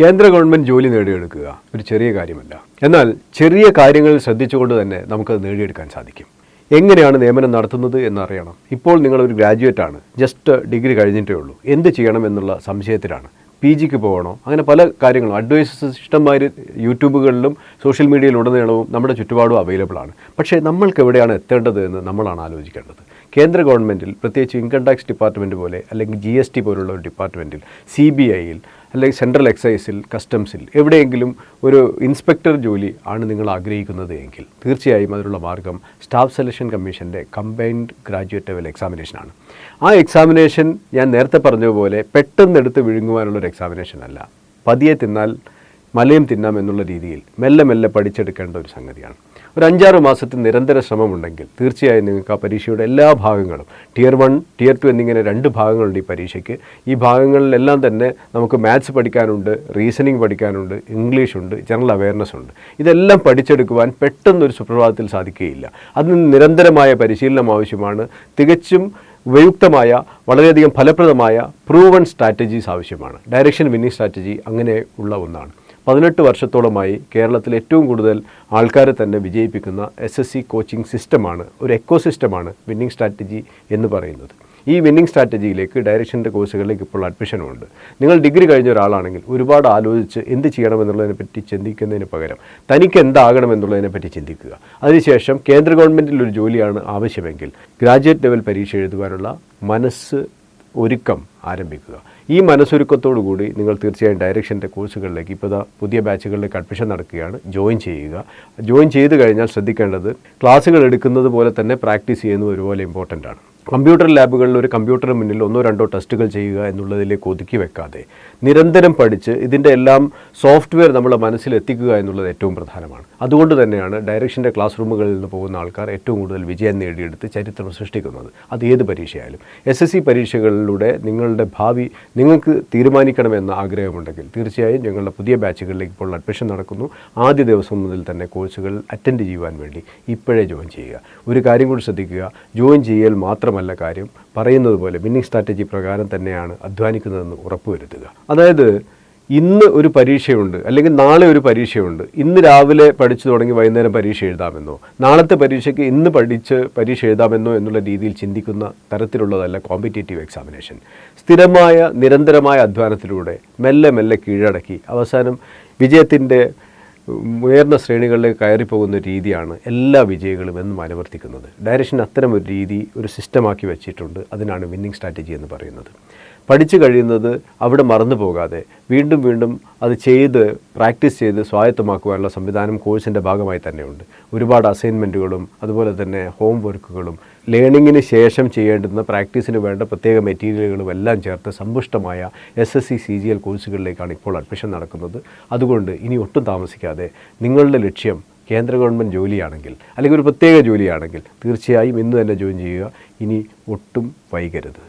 കേന്ദ്ര ഗവൺമെന്റ് ജോലി നേടിയെടുക്കുക ഒരു ചെറിയ കാര്യമല്ല. എന്നാൽ ചെറിയ കാര്യങ്ങൾ ശ്രദ്ധിച്ചുകൊണ്ട് തന്നെ നമുക്കത് നേടിയെടുക്കാൻ സാധിക്കും. എങ്ങനെയാണ് നിയമനം നടത്തുന്നത് എന്നറിയണം. ഇപ്പോൾ നിങ്ങളൊരു ഗ്രാജുവേറ്റ് ആണ്. ജസ്റ്റ് ഡിഗ്രി കഴിഞ്ഞിട്ടേ ഉള്ളൂ. എന്ത് ചെയ്യണം എന്നുള്ള സംശയത്തിലാണ്. പി ജിക്ക് പോകണോ? അങ്ങനെ പല കാര്യങ്ങളും. അഡ്വൈസസ് ഇഷ്ടംമാതിരി യൂട്യൂബുകളിലും സോഷ്യൽ മീഡിയയിലുടനീളവും നമ്മുടെ ചുറ്റുപാടും അവൈലബിൾ ആണ്. പക്ഷേ നമ്മൾക്ക് എവിടെയാണ് എത്തേണ്ടത് എന്ന് നമ്മളാണ് ആലോചിക്കേണ്ടത്. കേന്ദ്ര ഗവൺമെന്റിൽ പ്രത്യേകിച്ച് ഇൻകം ടാക്സ് ഡിപ്പാർട്ട്മെന്റ് പോലെ അല്ലെങ്കിൽ ജി എസ് ടി പോലുള്ള ഒരു ഡിപ്പാർട്ട്മെന്റിൽ സി ബി ഐയിൽ അല്ലെങ്കിൽ സെൻട്രൽ എക്സൈസിൽ കസ്റ്റംസിൽ എവിടെയെങ്കിലും ഒരു ഇൻസ്പെക്ടർ ജോലി ആണ് നിങ്ങൾ ആഗ്രഹിക്കുന്നത് എങ്കിൽ തീർച്ചയായും അതിനുള്ള മാർഗം സ്റ്റാഫ് സെലക്ഷൻ കമ്മീഷന്റെ കമ്പൈൻഡ് ഗ്രാജുവേറ്റ് ലെവൽ എക്സാമിനേഷനാണ് ആ എക്സാമിനേഷൻ ഞാൻ നേരത്തെ പറഞ്ഞതുപോലെ പെട്ടെന്നെടുത്ത് വിഴുങ്ങുവാനുള്ള ഒരു എക്സാമിനേഷൻ അല്ല. പതിയെ തിന്നാൽ മലയും തിന്നാം എന്നുള്ള രീതിയിൽ മെല്ലെ മെല്ലെ പഠിച്ചെടുക്കേണ്ട ഒരു സംഗതിയാണ്. ഒരു അഞ്ചാറ് മാസത്തെ നിരന്തര ശ്രമമുണ്ടെങ്കിൽ തീർച്ചയായും നിങ്ങൾക്ക് ആ പരീക്ഷയുടെ എല്ലാ ഭാഗങ്ങളും ടിയർ വൺ ടിയർ ടു എന്നിങ്ങനെ രണ്ട് ഭാഗങ്ങളുണ്ട് ഈ പരീക്ഷയ്ക്ക്. ഈ ഭാഗങ്ങളിലെല്ലാം തന്നെ നമുക്ക് മാത്സ് പഠിക്കാനുണ്ട് റീസണിങ് പഠിക്കാനുണ്ട് ഇംഗ്ലീഷ് ഉണ്ട് ജനറൽ അവയർനെസ് ഉണ്ട്. ഇതെല്ലാം പഠിച്ചെടുക്കുവാൻ പെട്ടെന്നൊരു സുപ്രഭാതത്തിൽ സാധിക്കുകയില്ല. അതിന് നിരന്തരമായ പരിശീലനം ആവശ്യമാണ്. തികച്ചും ഉപയുക്തമായ വളരെയധികം ഫലപ്രദമായ പ്രൂവൺ സ്ട്രാറ്റജീസ് ആവശ്യമാണ്. ഡയറക്ഷൻ വിന്നിംഗ് സ്ട്രാറ്റജി അങ്ങനെ ഉള്ള ഒന്നാണ്. പതിനെട്ട് വർഷത്തോളമായി കേരളത്തിൽ ഏറ്റവും കൂടുതൽ ആൾക്കാരെ തന്നെ വിജയിപ്പിക്കുന്ന എസ് എസ് സി കോച്ചിങ് സിസ്റ്റമാണ് ഒരു എക്കോ സിസ്റ്റമാണ് വിന്നിംഗ് സ്ട്രാറ്റജി എന്ന് പറയുന്നത്. ഈ വിന്നിംഗ് സ്ട്രാറ്റജിയിലേക്ക് ഡയറക്ഷന്റെ കോഴ്സുകളിലേക്ക് ഇപ്പോൾ അഡ്മിഷനുമുണ്ട് നിങ്ങൾ ഡിഗ്രി കഴിഞ്ഞ ഒരാളാണെങ്കിൽ ഒരുപാട് ആലോചിച്ച് എന്ത് ചെയ്യണമെന്നുള്ളതിനെ പറ്റി ചിന്തിക്കുന്നതിന് പകരം തനിക്ക് എന്താകണം എന്നുള്ളതിനെ പറ്റി ചിന്തിക്കുക. അതിനുശേഷം കേന്ദ്ര ഗവൺമെന്റിൽ ഒരു ജോലിയാണ് ആവശ്യമെങ്കിൽ ഗ്രാജുവേറ്റ് ലെവൽ പരീക്ഷ എഴുതുവാനുള്ള മനസ്സ് ഒരുക്കം ആരംഭിക്കുക. ഈ മനസ്സൊരുക്കത്തോടു കൂടി നിങ്ങൾ തീർച്ചയായും ഡയറക്ഷന്റെ കോഴ്സുകളിലേക്ക് ഇപ്പോൾ ഇതാ പുതിയ ബാച്ചുകളിലേക്ക് അഡ്മിഷൻ നടക്കുകയാണ്. ജോയിൻ ചെയ്യുക. ജോയിൻ ചെയ്ത് കഴിഞ്ഞാൽ ശ്രദ്ധിക്കേണ്ടത് ക്ലാസ്സുകൾ എടുക്കുന്നത് പോലെ തന്നെ പ്രാക്ടീസ് ചെയ്യുന്നത് ഒരുപോലെ ഇമ്പോർട്ടന്റ് ആണ്. കമ്പ്യൂട്ടർ ലാബുകളിൽ ഒരു കമ്പ്യൂട്ടറിന് മുന്നിൽ ഒന്നോ രണ്ടോ ടെസ്റ്റുകൾ ചെയ്യുക എന്നുള്ളതിലേക്ക് ഒതുക്കി വെക്കാതെ നിരന്തരം പഠിച്ച് ഇതിന്റെ എല്ലാം സോഫ്റ്റ്വെയർ നമ്മളെ മനസ്സിൽ എത്തിക്കുക എന്നുള്ളത് ഏറ്റവും പ്രധാനമാണ്. അതുകൊണ്ട് തന്നെയാണ് ഡയറക്ഷന്റെ ക്ലാസ് റൂമുകളിൽ നിന്ന് പോകുന്ന ആൾക്കാർ ഏറ്റവും കൂടുതൽ വിജയം നേടിയെടുത്ത് ചരിത്രം സൃഷ്ടിക്കുന്നത്. അത് ഏത് പരീക്ഷയായാലും. എസ് എസ് സി പരീക്ഷകളിലൂടെ നിങ്ങളുടെ ഭാവി നിങ്ങൾക്ക് തീരുമാനിക്കണമെന്ന ആഗ്രഹമുണ്ടെങ്കിൽ തീർച്ചയായും ഞങ്ങളുടെ പുതിയ ബാച്ചുകളിലേക്ക് ഇപ്പോൾ അഡ്മിഷൻ നടക്കുന്നു. ആദ്യ ദിവസം മുതൽ തന്നെ കോഴ്സുകൾ അറ്റൻഡ് ചെയ്യുവാൻ വേണ്ടി ഇപ്പോഴേ ജോയിൻ ചെയ്യുക. ഒരു കാര്യം കൂടി ശ്രദ്ധിക്കുക. ജോയിൻ ചെയ്യൽ മാത്രമല്ല കാര്യം. പറയുന്നത് പോലെ വിന്നിംഗ് സ്ട്രാറ്റജി പ്രകാരം തന്നെയാണ് അധ്വാനിക്കുന്നതെന്ന് ഉറപ്പുവരുത്തുക. അതായത് ഇന്ന് ഒരു പരീക്ഷയുണ്ട് അല്ലെങ്കിൽ നാളെ ഒരു പരീക്ഷയുണ്ട്. ഇന്ന് രാവിലെ പഠിച്ചു തുടങ്ങി വൈകുന്നേരം പരീക്ഷ എഴുതാമെന്നോ നാളത്തെ പരീക്ഷയ്ക്ക് ഇന്ന് പഠിച്ച് പരീക്ഷ എഴുതാമെന്നോ എന്നുള്ള രീതിയിൽ ചിന്തിക്കുന്ന തരത്തിലുള്ളതല്ല കോമ്പറ്റേറ്റീവ് എക്സാമിനേഷൻ. സ്ഥിരമായ നിരന്തരമായ അധ്വാനത്തിലൂടെ മെല്ലെ മെല്ലെ കീഴടക്കി അവസാനം വിജയത്തിന്റെ ഉയർന്ന ശ്രേണികളിലേക്ക് കയറിപ്പോകുന്ന രീതിയാണ് എല്ലാ വിജയികളും എന്നും അനുവർത്തിക്കുന്നത് ഡയറക്ഷൻ അത്തരം ഒരു രീതി ഒരു സിസ്റ്റമാക്കി വെച്ചിട്ടുണ്ട്. അതിനാണ് വിന്നിംഗ് സ്ട്രാറ്റജി എന്ന് പറയുന്നത്. പഠിച്ചു കഴിയുന്നത് അവിടെ മറന്നു പോകാതെ വീണ്ടും വീണ്ടും അത് ചെയ്ത് പ്രാക്ടീസ് ചെയ്ത് സ്വായത്തമാക്കുവാനുള്ള സംവിധാനം കോഴ്സിന്റെ ഭാഗമായി തന്നെയുണ്ട്. ഒരുപാട് അസൈൻമെന്റുകളും അതുപോലെ തന്നെ ഹോം വർക്കുകളും ലേണിങ്ങിന് ശേഷം ചെയ്യേണ്ടുന്ന പ്രാക്ടീസിന് വേണ്ട പ്രത്യേക മെറ്റീരിയലുകളും എല്ലാം ചേർത്ത് സമ്പുഷ്ടമായ S S C C G L കോഴ്സുകളിലേക്കാണ് ഇപ്പോൾ അഡ്മിഷൻ നടക്കുന്നത്. അതുകൊണ്ട് ഇനി ഒട്ടും താമസിക്കാതെ നിങ്ങളുടെ ലക്ഷ്യം കേന്ദ്ര ഗവൺമെന്റ് ജോലിയാണെങ്കിൽ അല്ലെങ്കിൽ ഒരു പ്രത്യേക ജോലിയാണെങ്കിൽ തീർച്ചയായും ഇന്ന് തന്നെ ജോയിൻ ചെയ്യുക. ഇനി ഒട്ടും വൈകരുത്.